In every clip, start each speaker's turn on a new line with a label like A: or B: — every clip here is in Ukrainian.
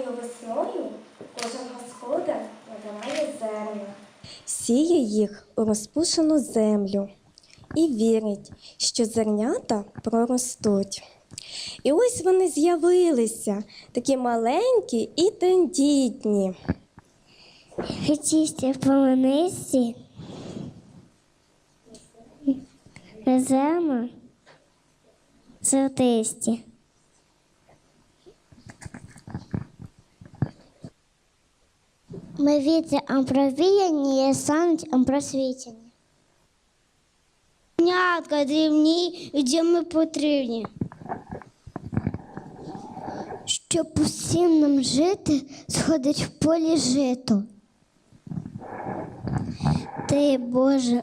A: ранньою весною кожного господар надаває зерна, сіє їх у розпушену землю і вірить, що зернята проростуть. І ось вони з'явилися такі маленькі і тендітні.
B: Чисті полонисті, зерна золотисті. Ми віти ампровіяні, сануть ампросвічені. Нятка дрібні, де ми потрібні. Щоб усім нам жити, сходить в полі жито. Ти, Боже,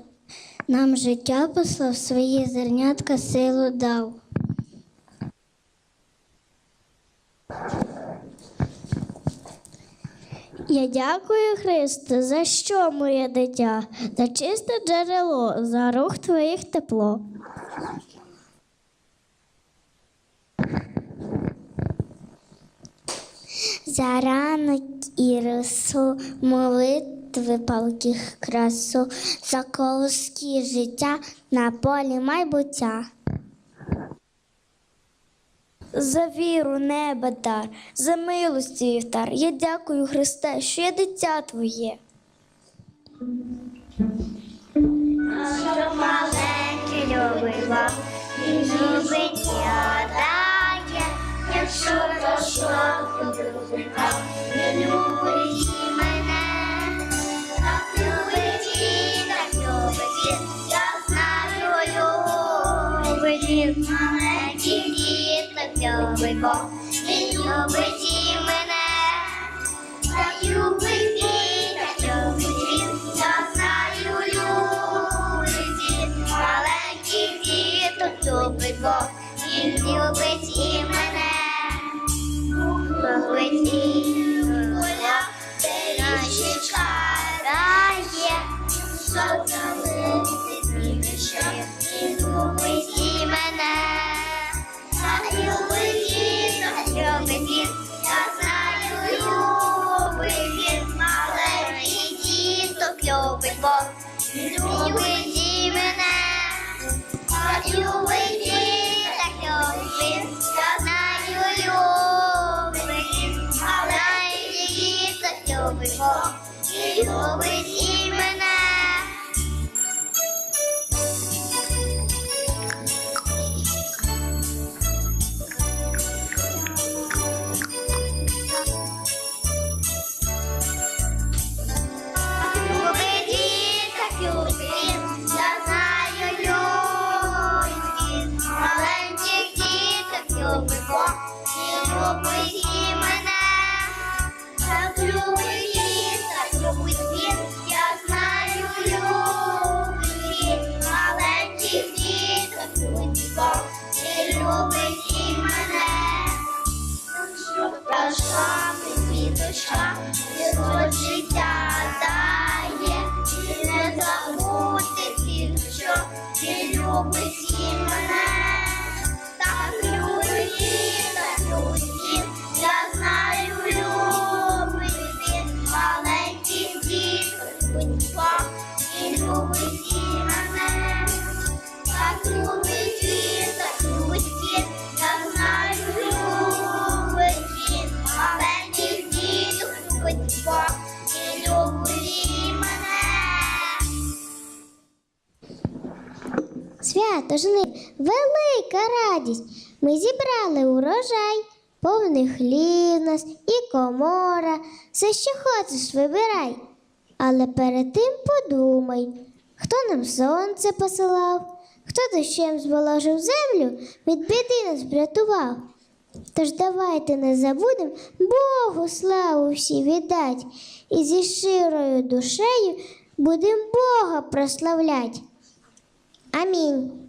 B: нам життя послав, свої зернятка силу дав. Я дякую, Христе, за що моє дитя, за чисте джерело, за рух твоїх тепло. За ранок і росу, молитви палких красу, за колоски життя на полі майбуття. За віру неба дар, за милості вівтар. Я дякую, Христе, що я дитя твоє.
C: Щоб маленький любить вам і любить дає, якщо то що любить вам, не любить Бог, він любить і мене. Так любить і так любить він, я знаю, любить він, маленький діток любить Бог, він любить і він любить і мене. Так так любить. Я знаю, любить. Він, маленький діток любить Бог, любить душа, його життя дає, і не забути тим, що ти любить
B: Свято жни, велика радість. Ми зібрали урожай, повний хлів нас і комора. Все, що хочеш, вибирай. Але перед тим подумай, хто нам сонце посилав, хто дощем зволожив землю, від біди нас врятував. Тож давайте не забудем Богу славу всі віддать, і зі щирою душею будем Бога прославлять. Аминь.